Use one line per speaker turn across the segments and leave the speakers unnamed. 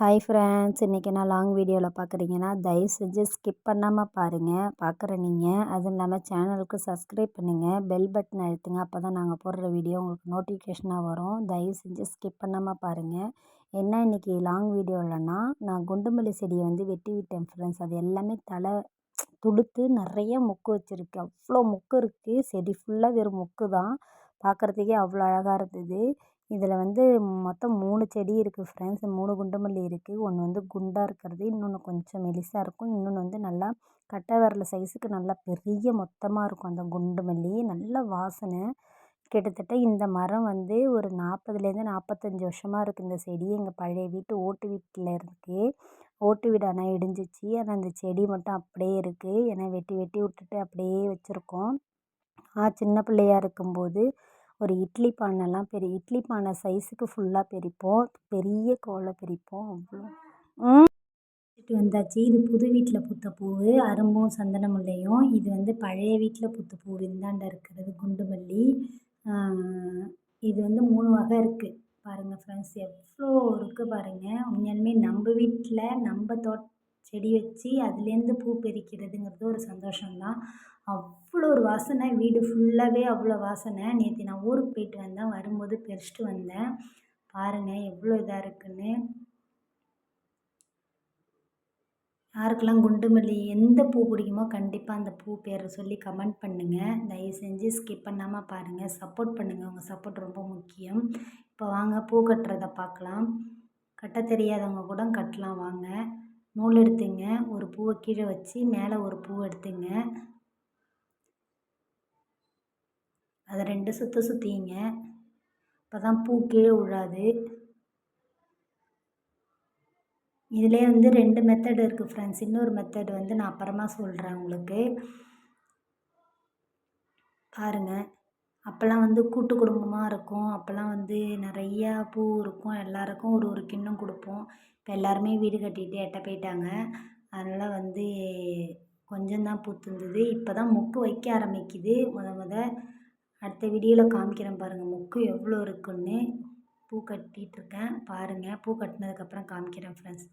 Hi friends இன்றைக்கி நான் long வீடியோவில் பார்க்குறீங்கன்னா தயவு செஞ்சு ஸ்கிப் பண்ணாமல் பாருங்கள் பார்க்குற நீங்கள் அதுவும் இல்லாமல் சேனலுக்கு சப்ஸ்கிரைப் பண்ணுங்கள் பெல் பட்டன் அழுத்துங்க. அப்போ தான் நாங்கள் போடுற வீடியோ உங்களுக்கு நோட்டிஃபிகேஷனாக வரும். தயவு செஞ்சு ஸ்கிப் பண்ணாமல் பாருங்கள் என்ன இன்றைக்கி லாங் வீடியோவில்னா நான் குண்டுமல்லி செடியை வந்து வெட்டி விட்டேன் ஃப்ரெண்ட்ஸ் அது எல்லாமே தலை துளுத்து நிறைய மொக்கு வச்சுருக்கு. அவ்வளோ மொக்கு இருக்குது செடி ஃபுல்லாக வெறும் மொக்கு தான் பார்க்குறதுக்கே அவ்வளோ அழகாக இருந்தது. இதில் வந்து மொத்தம் மூணு செடி இருக்குது ஃப்ரெண்ட்ஸ் மூணு குண்டு மல்லி இருக்குது ஒன்று வந்து குண்டாக இருக்கிறது. இன்னொன்று கொஞ்சம் மெலிசாக இருக்கும். இன்னொன்று வந்து நல்லா கட்டை விரல் சைஸுக்கு நல்லா பெரிய மொத்தமாக இருக்கும் அந்த குண்டு மல்லி நல்ல வாசனை. கிட்டத்தட்ட இந்த மரம் வந்து ஒரு நாற்பதுலேருந்து நாற்பத்தஞ்சி வருஷமாக இருக்குது இந்த செடி. எங்கள் பழைய வீட்டு ஓட்டு வீட்டில் இருக்குது ஓட்டு வீடு ஆனால் இடிஞ்சிச்சு. ஆனால் அந்த செடி மட்டும் அப்படியே இருக்குது ஏன்னா வெட்டி வெட்டி விட்டுட்டு அப்படியே வச்சுருக்கோம். நான் சின்ன பிள்ளையா இருக்கும்போது ஒரு இட்லி பானைலாம் பெரிய இட்லி பானை சைஸுக்கு ஃபுல்லாக பிரிப்போம். பெரிய கோலை பிரிப்போம் அவ்வளோ வந்தாச்சு. இது புது வீட்டில் பூத்த பூ அரும்பும் சந்தன முல்லையும் இது வந்து பழைய வீட்டில் பூத்த பூ இந்தாண்ட இருக்கிறது குண்டு மல்லி இது வந்து மூணு வகை இருக்குது பாருங்கள் ஃப்ரெண்ட்ஸ் எவ்வளோ இருக்குது பாருங்கள் உண்மையாலுமே நம்ம வீட்டில் நம்ம தோட் செடி வச்சு அதுலேருந்து பூ பறிக்கிறதுங்கிறது ஒரு சந்தோஷம்தான். அவ்வளோ ஒரு வாசனை வீடு ஃபுல்லாகவே அவ்வளோ வாசனை. நேற்று நான் ஊருக்கு போயிட்டு வந்தேன். வரும்போது பறிச்சிட்டு வந்தேன். பாருங்கள் எவ்வளோ இதாக இருக்குன்னு. யாருக்கெல்லாம் குண்டு மல்லி எந்த பூ பிடிக்குமோ கண்டிப்பாக அந்த பூ பேரை சொல்லி கமெண்ட் பண்ணுங்கள் தயவு செஞ்சு ஸ்கிப் பண்ணாமல் பாருங்கள் சப்போர்ட் பண்ணுங்கள் உங்கள் சப்போர்ட் ரொம்ப முக்கியம். இப்போ வாங்க பூ கட்டுறதை பார்க்கலாம். கட்ட தெரியாதவங்க கூட கட்டலாம். வாங்க. நூல் எடுத்துங்க. ஒரு பூவை கீழே வச்சு மேலே ஒரு பூ எடுத்துங்க. அதை ரெண்டு சுற்ற சுற்றிங்க அப்போ தான் பூ கீழே விழாது. இதிலே வந்து ரெண்டு மெத்தட் இருக்குது ஃப்ரெண்ட்ஸ் இன்னொரு மெத்தட் வந்து நான் அப்புறமா சொல்கிறேன் உங்களுக்கு. பாருங்கள் அப்போல்லாம் வந்து கூட்டு குடும்பமாக இருக்கும். அப்போல்லாம் வந்து நிறையா பூ இருக்கும். எல்லாருக்கும் ஒரு ஒரு கிண்ணம் கொடுப்போம். இப்போ எல்லாருமே வீடு கட்டிட்டு எட்ட போயிட்டாங்க. அதனால் வந்து கொஞ்சம் தான் பூத்துருந்தது இப்போ தான் மொக்கு வைக்க ஆரம்பிக்குது. முத முத அடுத்த வீடியோவில் காமிக்கிறேன் பாருங்கள் மொக்கு எவ்வளோ இருக்குன்னு. பூ கட்டிகிட்ருக்கேன் பாருங்கள் பூ கட்டினதுக்கப்புறம் காமிக்கிறேன் ஃப்ரெண்ட்ஸ்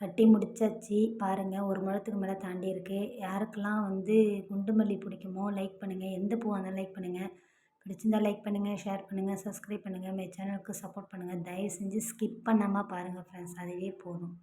கட்டி முடிச்சாச்சு. பாருங்கள் ஒரு முழத்துக்கு மேலே தாண்டி இருக்குது யாருக்கெல்லாம் வந்து குண்டு மல்லி பிடிக்குமோ லைக் பண்ணுங்கள் எந்த பூவாக இருந்தாலும் லைக் பண்ணுங்கள் பிடிச்சிருந்தா லைக் பண்ணுங்கள் ஷேர் பண்ணுங்கள் சப்ஸ்கிரைப் பண்ணுங்கள் மை சேனலுக்கு சப்போர்ட் பண்ணுங்கள் தயவு செஞ்சு ஸ்கிப் பண்ணாமல் பாருங்கள் ஃப்ரெண்ட்ஸ் அதுவே போதும்.